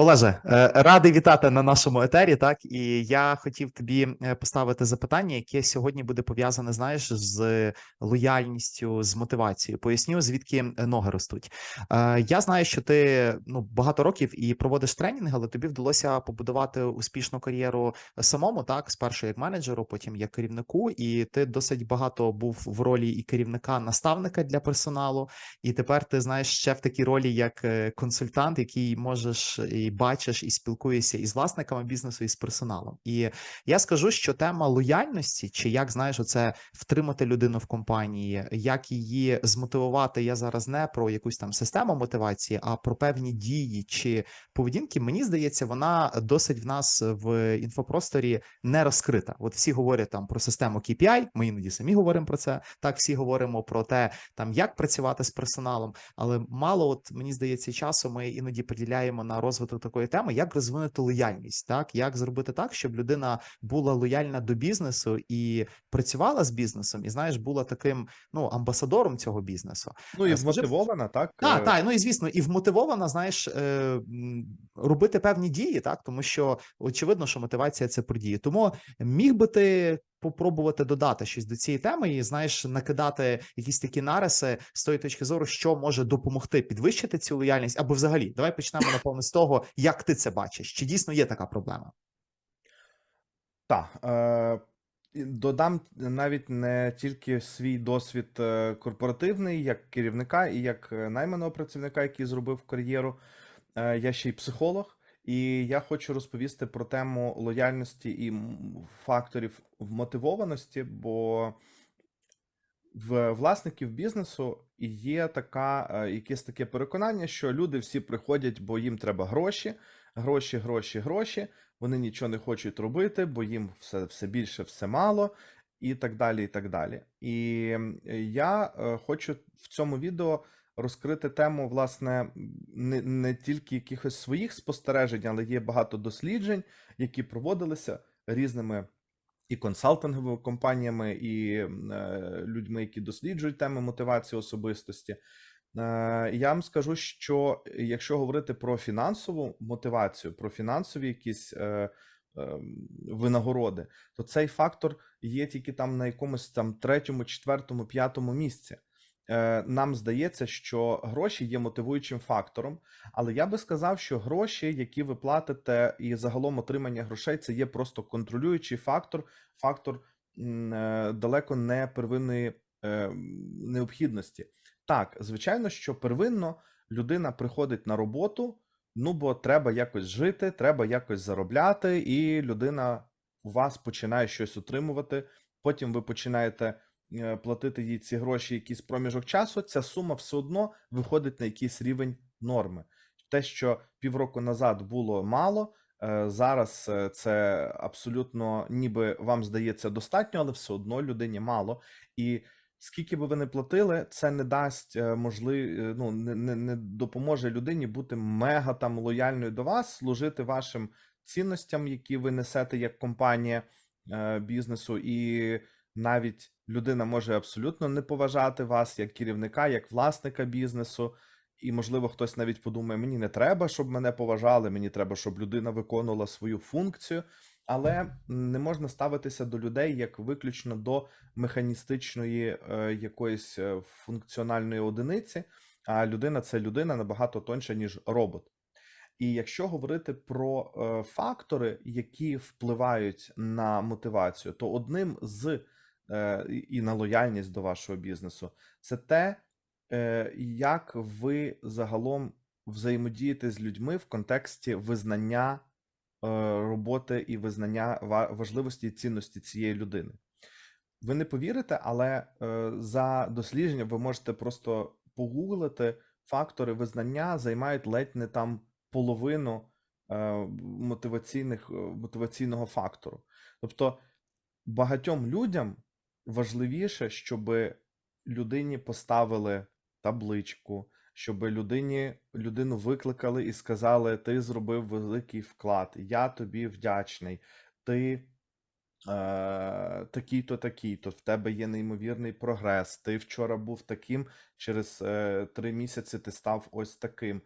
Олеже, е, радий вітати на нашому етері. Так і я хотів тобі е, поставити запитання, яке сьогодні буде пов'язане, знаєш, з лояльністю, з мотивацією. Поясню, звідки ноги ростуть. Е, Я знаю, що ти ну багато років і проводиш тренінги, але тобі вдалося побудувати успішну кар'єру самому, так спершу як менеджеру, потім як керівнику, і ти досить багато був в ролі і керівника, наставника для персоналу. І тепер ти знаєш ще в такій ролі, як консультант, який можеш і бачиш, і спілкуєшся із власниками бізнесу, і з персоналом. І я скажу, що тема лояльності, чи як знаєш, оце втримати людину в компанії, як її змотивувати. Я зараз не про якусь там систему мотивації, а про певні дії чи поведінки. Мені здається, вона досить в нас в інфопросторі не розкрита. От всі говорять там про систему KPI, Ми іноді самі говоримо про це. Так, всі говоримо про те, там як працювати з персоналом, але мало, от мені здається, часу ми іноді приділяємо на розвиток такої теми, як розвинути лояльність, так як зробити так, щоб людина була лояльна до бізнесу і працювала з бізнесом, і знаєш, була таким ну амбасадором цього бізнесу. Ну і Е, скажи- вмотивована, так? Так, Е, так, ну і звісно, і вмотивована, знаєш, е, робити певні дії, так тому що очевидно, що мотивація це про дії. Тому міг би ти попробувати додати щось до цієї теми і знаєш, накидати якісь такі нариси з тої точки зору, що може допомогти підвищити цю лояльність, або взагалі, давай почнемо напевно з того, як ти це бачиш. Чи дійсно є така проблема? Так, е, додам навіть не тільки свій досвід е, корпоративний, як керівника і як е, найманого працівника, який зробив кар'єру. Е, Я ще й психолог, і я хочу розповісти про тему лояльності і факторів вмотивованості, бо в власників бізнесу є така, е, якесь таке переконання, що люди всі приходять, бо їм треба гроші, гроші, гроші, гроші. Вони нічого не хочуть робити, бо їм все, все більше, все мало, і так далі. І так далі. І я е, хочу в цьому відео розкрити тему, власне, не, не тільки якихось своїх спостережень, але є багато досліджень, які проводилися різними і консалтинговими компаніями, і е, людьми, які досліджують теми мотивації особистості. Е, Я вам скажу, що якщо говорити про фінансову мотивацію, про фінансові якісь е, винагороди, то цей фактор є тільки там на якомусь там третьому, четвертому, п'ятому місці. Е, Нам здається, що гроші є мотивуючим фактором, але я би сказав, що гроші, які ви платите, і загалом отримання грошей, це є просто контролюючий фактор, фактор е, далеко не первинної е, необхідності. Так, звичайно, що первинно людина приходить на роботу, ну бо треба якось жити, треба якось заробляти, і людина у вас починає щось отримувати. Потім ви починаєте е, платити їй ці гроші якийсь проміжок часу. Ця сума все одно виходить на якийсь рівень норми. Те, що півроку назад було мало, е, зараз е, це абсолютно ніби вам здається достатньо, але все одно людині мало. І скільки би ви не платили, це не дасть можливо, ну не, не, не допоможе людині бути мега там лояльною до вас, служити вашим цінностям, які ви несете як компанія е, бізнесу, і навіть людина може абсолютно не поважати вас як керівника, як власника бізнесу. І, можливо, хтось навіть подумає: мені не треба, щоб мене поважали, мені треба, щоб людина виконувала свою функцію. Але не можна ставитися до людей як виключно до механістичної е, якоїсь е, функціональної одиниці. А людина це людина набагато тоньша, ніж робот. І якщо говорити про е, фактори, які впливають на мотивацію, то одним з е, і- на лояльність до вашого бізнесу, це те, е, як ви загалом взаємодієте з людьми в контексті визнання роботи і визнання важливості і цінності цієї людини. Ви не повірите, але е, за дослідження ви можете просто погуглити фактори визнання займають ледь не там половину е, мотиваційних, е, мотиваційного фактору. Тобто багатьом людям важливіше, щоб людині поставили табличку, щоб людині людину викликали і сказали: Ти зробив великий вклад, я тобі вдячний. Ти е, такий-то, такий-то, в тебе є неймовірний прогрес. Ти вчора був таким, через е, три місяці ти став ось таким.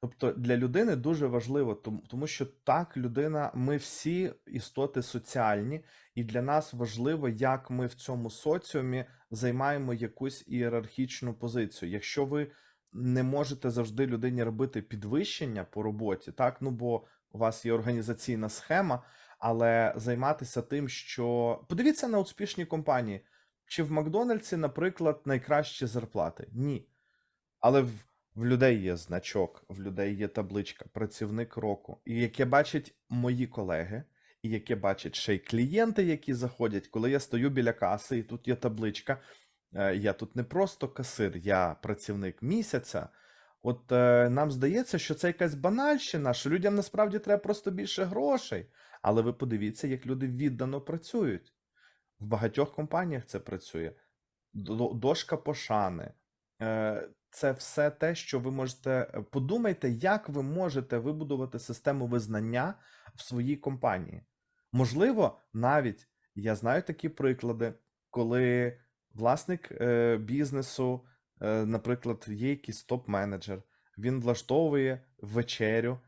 Тобто для людини дуже важливо, тому, що так, людина, ми всі істоти соціальні, і для нас важливо, як ми в цьому соціумі займаємо якусь ієрархічну позицію. Якщо ви не можете завжди людині робити підвищення по роботі, так, ну бо у вас є організаційна схема, але займатися тим, що подивіться на успішні компанії. Чи в Макдональдсі, наприклад, найкращі зарплати? Ні. Але в, в людей є значок, в людей є табличка, працівник року, і яке бачать мої колеги, і яке бачать ще й клієнти, які заходять, коли я стою біля каси, і тут є табличка. Е, Я тут не просто касир, я працівник місяця. От е, нам здається, що це якась банальщина, що людям насправді треба просто більше грошей. Але ви подивіться, як люди віддано працюють. В багатьох компаніях це працює. Дошка пошани. Е, Це все те, що ви можете. е, Подумайте, як ви можете вибудувати систему визнання в своїй компанії. Можливо, навіть я знаю такі приклади, коли власник е, бізнесу, е, наприклад, є якийсь топ-менеджер, він влаштовує вечерю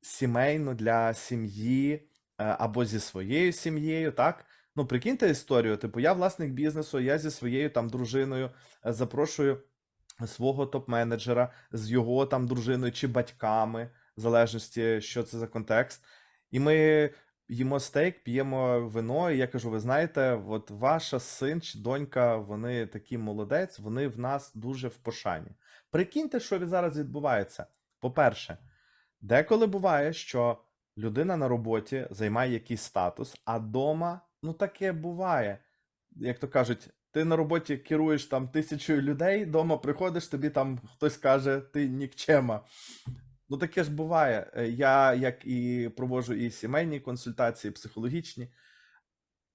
сімейну для сім'ї е, або зі своєю сім'єю, так? Ну, прикиньте історію, типу, я власник бізнесу, я зі своєю там дружиною е, запрошую свого топ-менеджера з його там дружиною чи батьками, в залежності, що це за контекст. І ми їмо стейк, п'ємо вино, і я кажу: ви знаєте, от ваша син чи донька, вони такі молодець, вони в нас дуже в пошані. Прикиньте, що зараз відбувається. По-перше, деколи буває, що людина на роботі займає якийсь статус, а дома, ну таке буває. Як то кажуть, ти на роботі керуєш там тисячою людей, дома приходиш, тобі там хтось каже, ти нікчема. Ну таке ж буває. Е, Я як і проводжу і сімейні консультації, і психологічні.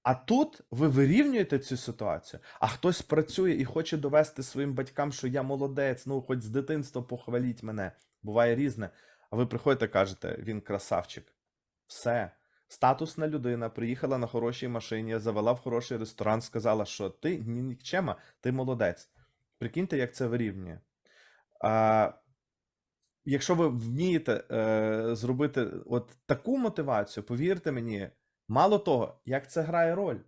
А тут ви вирівнюєте цю ситуацію, а хтось працює і хоче довести своїм батькам, що я молодець, ну хоч з дитинства похваліть мене. Буває різне. А ви приходите кажете, він красавчик. Все. Статусна людина приїхала на хорошій машині, завела в хороший ресторан, сказала, що ти нікчема, ти молодець. Прикиньте, як це вирівнює. А, якщо ви вмієте е, зробити от таку мотивацію, повірте мені, мало того, як це грає роль.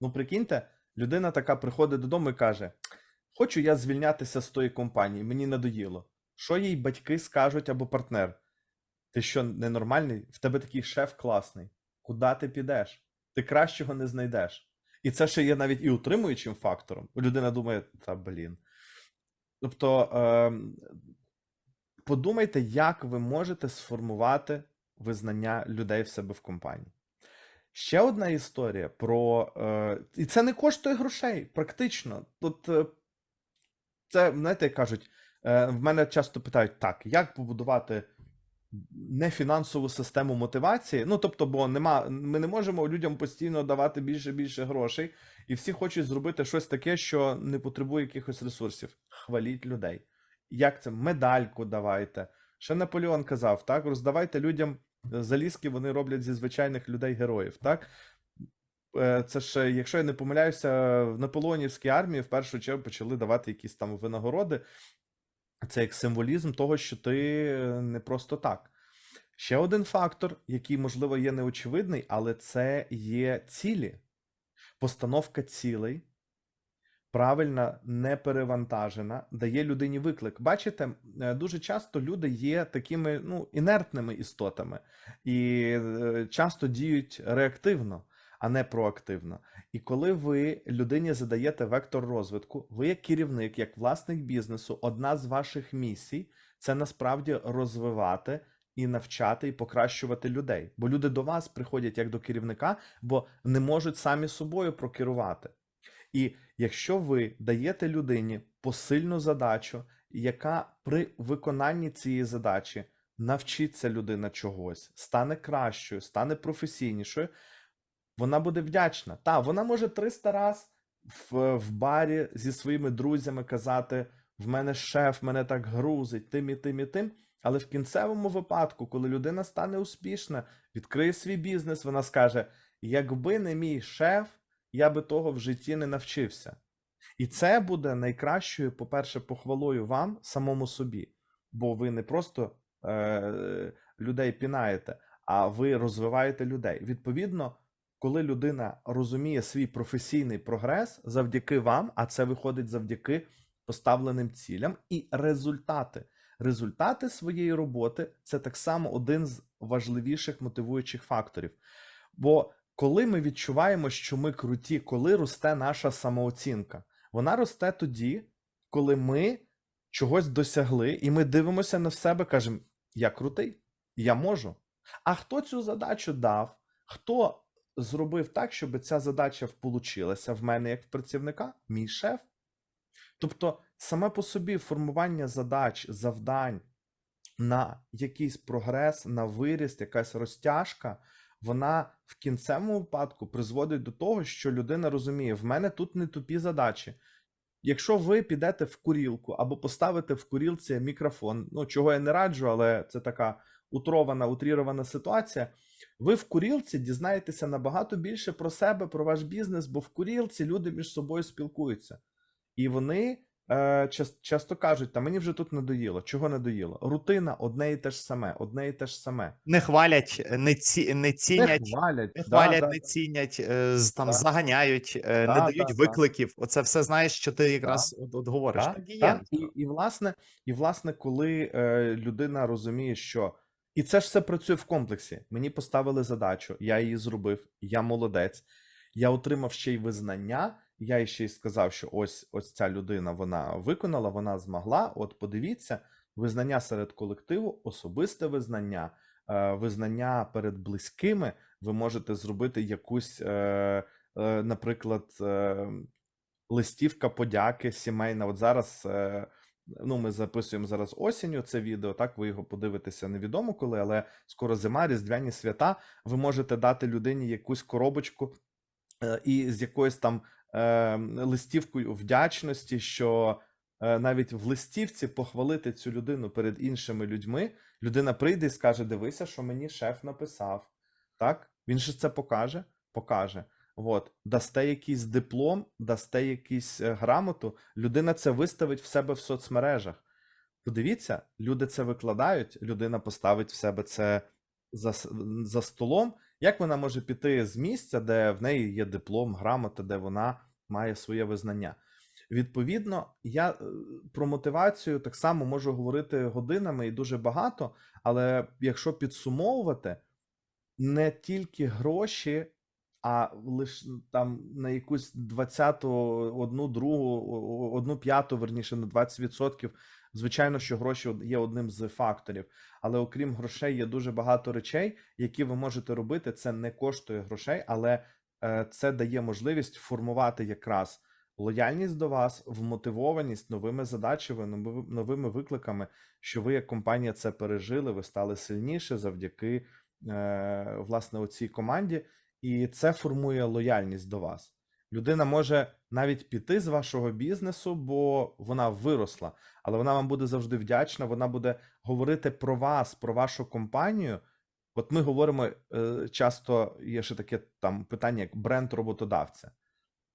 Ну, прикиньте, людина така приходить додому і каже: Хочу я звільнятися з тої компанії, мені надоїло. Що їй батьки скажуть або партнер? Ти що, ненормальний? В тебе такий шеф класний. Куди ти підеш? Ти кращого не знайдеш. І це ще є навіть і утримуючим фактором. Людина думає, та блін. Тобто, ем, подумайте, як ви можете сформувати визнання людей в себе в компанії. Ще одна історія про. Е, і це не коштує грошей, практично. Тут е, це, знаєте, як кажуть, е, в мене часто питають: так, як побудувати нефінансову систему мотивації? Ну, тобто, бо нема, ми не можемо людям постійно давати більше більше грошей, і всі хочуть зробити щось таке, що не потребує якихось ресурсів. Хваліть людей. Як це? Медальку давайте. Ще Наполеон казав, так, роздавайте людям е, залізки, вони роблять зі звичайних людей героїв, так? Е, Це ж, якщо я не помиляюся, в наполеонівській армії в першу чергу почали давати якісь там винагороди. Це як символізм того, що ти е, не просто так. Ще один фактор, який, можливо, є неочевидний, але це є цілі. Постановка цілей, правильна, не перевантажена, дає людині виклик. Бачите, е, дуже часто люди є такими ну, інертними істотами і е, часто діють реактивно, а не проактивно. І коли ви людині задаєте вектор розвитку, ви як керівник, як власник бізнесу, одна з ваших місій це насправді розвивати і навчати, і покращувати людей. Бо люди до вас приходять як до керівника, бо не можуть самі собою прокерувати. І якщо ви даєте людині посильну задачу, яка при виконанні цієї задачі навчиться людина чогось, стане кращою, стане професійнішою, вона буде вдячна. Та, вона може 300 раз в, в барі зі своїми друзями казати: в мене шеф мене так грузить, тим і тим і тим. Але в кінцевому випадку, коли людина стане успішна, відкриє свій бізнес, вона скаже: якби не мій шеф, я би того в житті не навчився. І це буде найкращою, по-перше, похвалою вам, самому собі. Бо ви не просто е, людей пінаєте, а ви розвиваєте людей. Відповідно, коли людина розуміє свій професійний прогрес завдяки вам, а це виходить завдяки поставленим цілям і результати. Результати своєї роботи це так само один з важливіших мотивуючих факторів. Бо коли ми відчуваємо, що ми круті, коли росте наша самооцінка, вона росте тоді, коли ми чогось досягли, і ми дивимося на себе, кажемо: я крутий, я можу. А хто цю задачу дав? Хто зробив так, щоб ця задача вполучилася в мене як в працівника? Мій шеф. Тобто, саме по собі формування задач, завдань на якийсь прогрес, на виріст, якась розтяжка, вона в кінцевому випадку призводить до того, що людина розуміє, в мене тут не тупі задачі. Якщо ви підете в курілку або поставите в курілці мікрофон, ну чого я не раджу, але це така утрована, утрірована ситуація. Ви в курілці дізнаєтеся набагато більше про себе, про ваш бізнес, бо в курілці люди між собою спілкуються. І вони е, час, часто кажуть: та мені вже тут надоїло. Чого надоїло? Рутина одне і те ж саме, одне і те ж саме. Не хвалять, не, ці, не Не цінять, хвалять, не хвалять, да, не цінять, е, там Да. заганяють, е, не дають да, да. викликів. Оце все знаєш, що ти якраз от, от говориш. Так, Так і є. так. І, і, власне, і власне, коли е, людина розуміє, що і це ж все працює в комплексі. Мені поставили задачу, я її зробив, я молодець. Я отримав ще й визнання. Я ще й сказав, що ось ось ця людина вона виконала, вона змогла. От подивіться, визнання серед колективу, особисте визнання, е, визнання перед близькими. Ви можете зробити якусь, е, е, наприклад, листівка подяки сімейна. От зараз ну, ми записуємо зараз осінню це відео. Так, ви його подивитеся невідомо коли, але скоро зима, різдвяні свята. Ви можете дати людині якусь коробочку і з якоюсь там листівкою вдячності, що е, навіть в листівці похвалити цю людину перед іншими людьми. Людина прийде і скаже: Дивися, що мені шеф написав. Так, він же це покаже, покаже. От, дасте якийсь диплом, дасте якусь е, грамоту, людина це виставить в себе в соцмережах. Подивіться, люди це викладають, людина поставить в себе це за, за столом. Як вона може піти з місця, де в неї є диплом, грамота, де вона має своє визнання? Відповідно, я е, про мотивацію так само можу говорити годинами і дуже багато, але якщо підсумовувати, не тільки гроші, а лише там на якусь 20, одну другу, одну п'яту, верніше на 20%. Звичайно, що гроші є одним з факторів, але окрім грошей, є дуже багато речей, які ви можете робити. Це не коштує грошей, але е, це дає можливість формувати якраз лояльність до вас, вмотивованість новими задачами, нови- новими викликами, що ви як компанія це пережили, ви стали сильніше завдяки е, власне оцій команді, і це формує лояльність до вас. Людина може навіть піти з вашого бізнесу, бо вона виросла, але вона вам буде завжди вдячна. Вона буде говорити про вас, про вашу компанію. От ми говоримо е, часто, є ще таке там питання, як бренд роботодавця.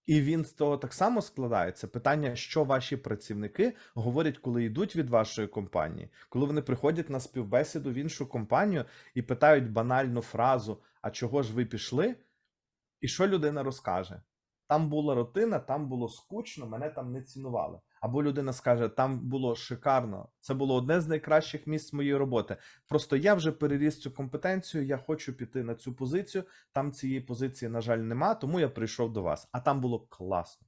І він з того так само складається. Питання, що ваші працівники говорять, коли йдуть від вашої компанії, коли вони приходять на співбесіду в іншу компанію і питають банальну фразу: А чого ж ви пішли? І що людина розкаже? Там була рутина, там було скучно, мене там не цінували. Або людина скаже: там було шикарно, це було одне з найкращих місць моєї роботи. Просто я вже переріс цю компетенцію, я хочу піти на цю позицію. Там цієї позиції, на жаль, нема, тому я прийшов до вас. А там було класно.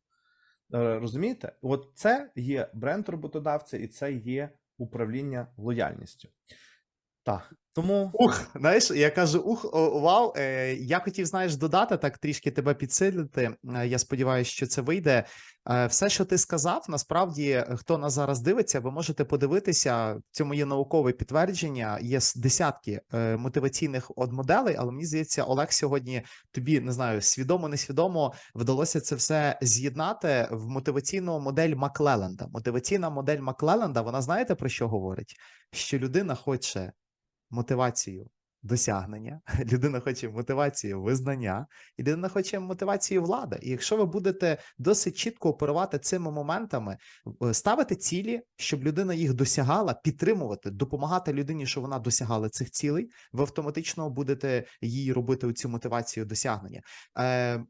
Е, Розумієте? От це є бренд роботодавця, і це є управління лояльністю. Так, тому Ух, знаєш, я кажу, ух, о, вау. Е, я хотів, знаєш, додати так трішки тебе підсилити. Е, я сподіваюся, що це вийде. Е, все, що ти сказав, насправді, хто нас зараз дивиться, ви можете подивитися. В цьому є наукове підтвердження. Є десятки е, мотиваційних от моделей, але мені здається, Олег сьогодні тобі не знаю, свідомо, несвідомо вдалося це все з'єднати в мотиваційну модель Маклеленда. Мотиваційна модель Маклеленда, вона знаєте про що говорить? Що людина хоче мотивацію досягнення, людина хоче мотивацію визнання, і людина хоче мотивацію влади. І якщо ви будете досить чітко оперувати цими моментами, е, ставити цілі, щоб людина їх досягала, підтримувати, допомагати людині, щоб вона досягала цих цілей, ви автоматично будете їй робити цю мотивацію досягнення. Е,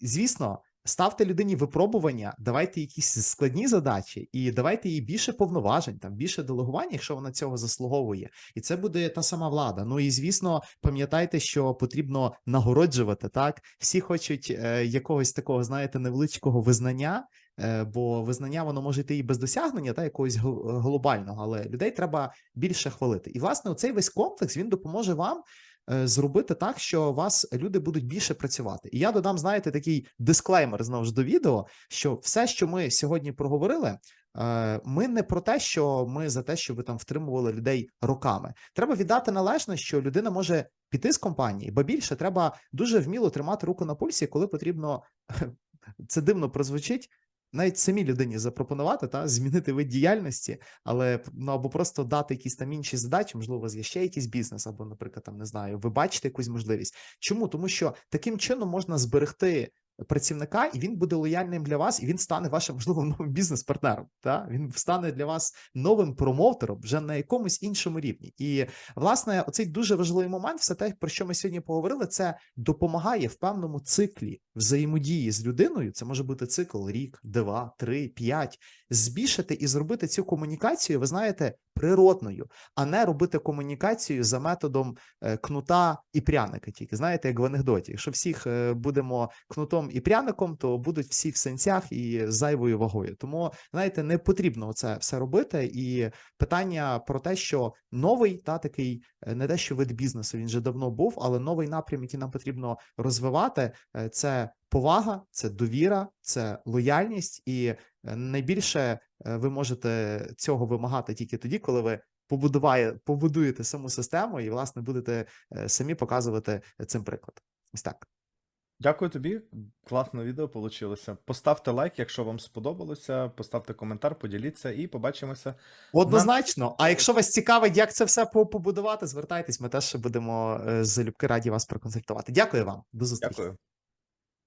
звісно. Ставте людині випробування, давайте якісь складні задачі, і давайте їй більше повноважень, там більше делегування, якщо вона цього заслуговує. І це буде та сама влада. Ну і звісно, пам'ятайте, що потрібно нагороджувати. Так, всі хочуть е, якогось такого, знаєте, невеличкого визнання. е, Бо визнання воно може йти і без досягнення, та якогось гл- глобального, але людей треба більше хвалити. І власне, оцей весь комплекс він допоможе вам зробити так, що вас люди будуть більше працювати. І я додам, знаєте, такий дисклеймер знову ж до відео, що все, що ми сьогодні проговорили. е, Ми не про те, що ми за те, що ви там втримували людей роками. Треба віддати належне, що людина може піти з компанії, бо більше треба дуже вміло тримати руку на пульсі, коли потрібно це дивно прозвучить. Навіть самій людині запропонувати та змінити вид діяльності, але ну або просто дати якісь там інші задачі, можливо, у вас є ще якийсь бізнес, або, наприклад, там не знаю, ви бачите якусь можливість. Чому? Тому що таким чином можна зберегти працівника, і він буде лояльним для вас, і він стане вашим можливо новим бізнес-партнером. Та він стане для вас новим промоутером вже на якомусь іншому рівні. І власне, оцей дуже важливий момент, все те, про що ми сьогодні поговорили, це допомагає в певному циклі взаємодії з людиною. Це може бути цикл рік, два, три, п'ять. Збільшити і зробити цю комунікацію, ви знаєте, природною, а не робити комунікацію за методом е, кнута і пряника. Тільки знаєте, як в анекдоті. Якщо всіх е, будемо кнутом і пряником, то будуть всі в сенцях і зайвою вагою. Тому знаєте, не потрібно це все робити. І питання про те, що новий та такий е, не те, що вид бізнесу він вже давно був, але новий напрям, який нам потрібно розвивати, е, це повага, це довіра, це лояльність, і е, найбільше е, ви можете цього вимагати тільки тоді, коли ви побудуває, побудуєте саму систему і, власне, будете е, самі показувати цим приклад. Ось так. Дякую тобі. Класне відео вийшло. Поставте лайк, якщо вам сподобалося. Поставте коментар, поділіться і побачимося. Однозначно. А якщо вас цікавить, як це все побудувати, звертайтесь. Ми теж будемо залюбки раді вас проконсультувати. Дякую вам. До зустрічі. Дякую.